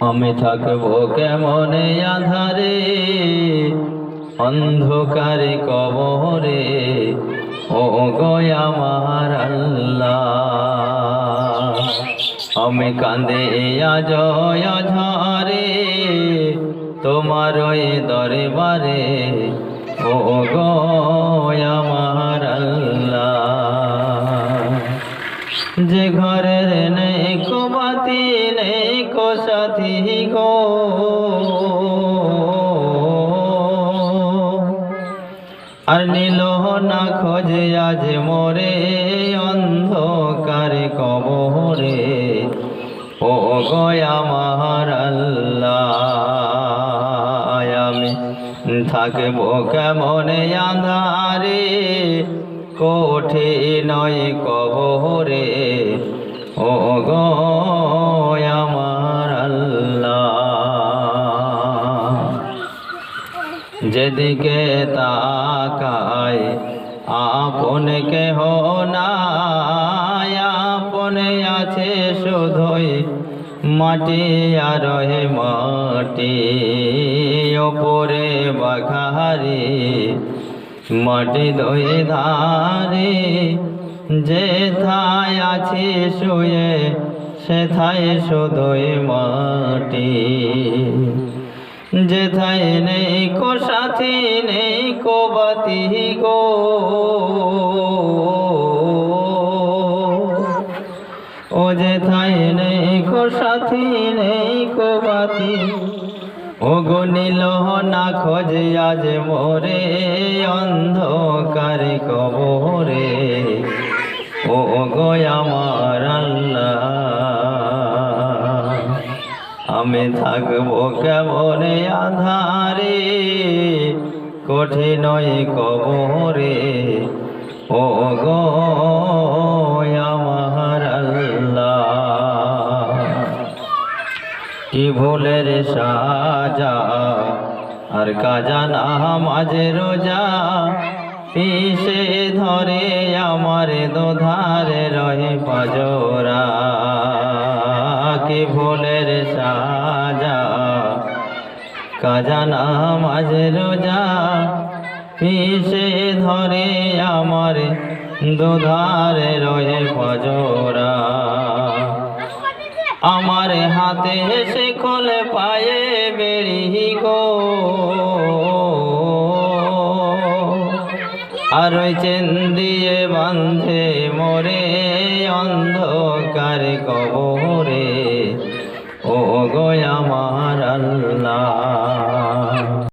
আমি থাকব কেমনে আধারে? অন্ধকারে কবরে? ও গয় আমার আল্লাহ। আমি কান্দে আজয় ঝরে তোমার দরবারে। ও গয় আল্লাহ। যে ঘরের নেই কো বাতি নেই সাথী গো। আর নীল না খোঁজে, আজ মোরে অন্ধকার কবরে। ও গয়া আল্লাহ, আমি থাকব কেমন আধারে কোঠে নয় কবরে। ও গো যেদিকে তাকায় আপন কেহ নাই, আপন আছে শুধুই মাটি আর মাটি, ওপরে বাঘারি মাটি দই ধারে, যে থায় আছে শুয়ে, সে সেথায় শুধুই মাটি। যেথায় নেই কো সাথী নেই কো বাতি গো। ও যেথায় নেই কো সাথী নেই কো বাতি। ও গো নীল না খোঁজে আজ মোরে অন্ধকার কবরে। ও গো আমার আল্লাহ। আমি থাকব কেমনে আধারে? কঠিন কবরে। ও গো আমার আল্লাহ। কি ভুলের সাজা? আর কাজা না মাঝে রোজা? পিসে ধরে আমার দোধারে রহে পাজরা। সাজা। কাজা না রোজা পিসে ধরে আমার দোধারে রহে পাজরা আমার হাতে সে খোলে পায়ে বেড়ি গো। আর ওই চেন দিয়ে বাঁধে মোরে অন্ধকার কবরে।